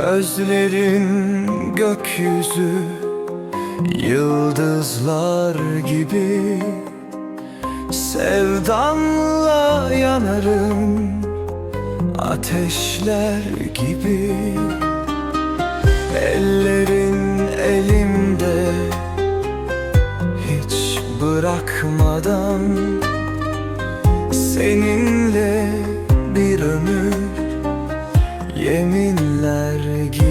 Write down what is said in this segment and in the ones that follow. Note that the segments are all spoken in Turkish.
Gözlerin gökyüzü Yıldızlar gibi. Sevdanla yanarım Ateşler gibi. Ellerin elimde Hiç bırakmadan. Seninle bir ömür Yeminler gibi.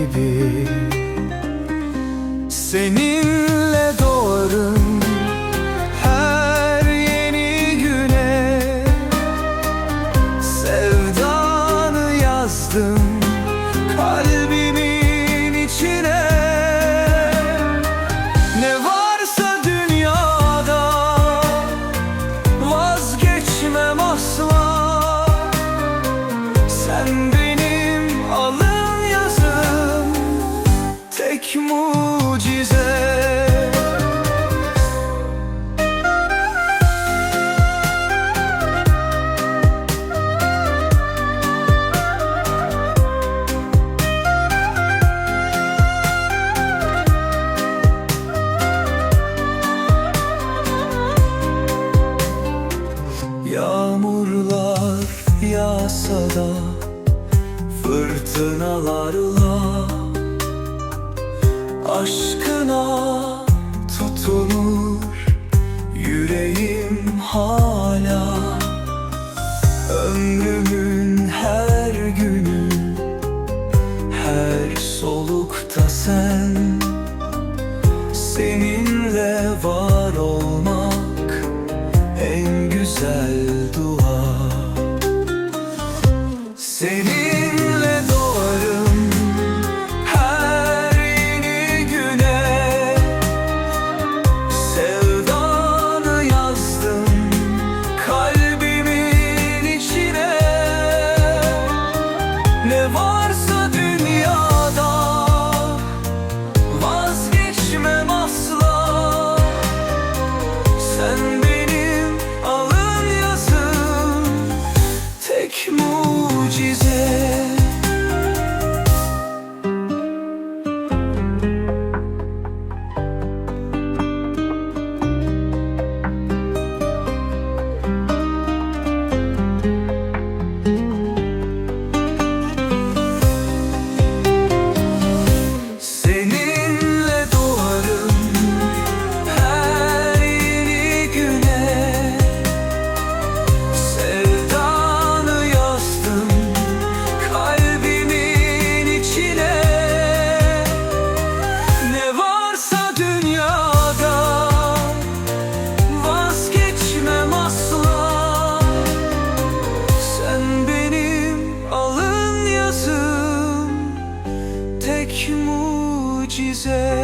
olmasa da Fırtınalarla Aşkına tutunur Yüreğim hala. Ömrümün her günü Her solukta sen dice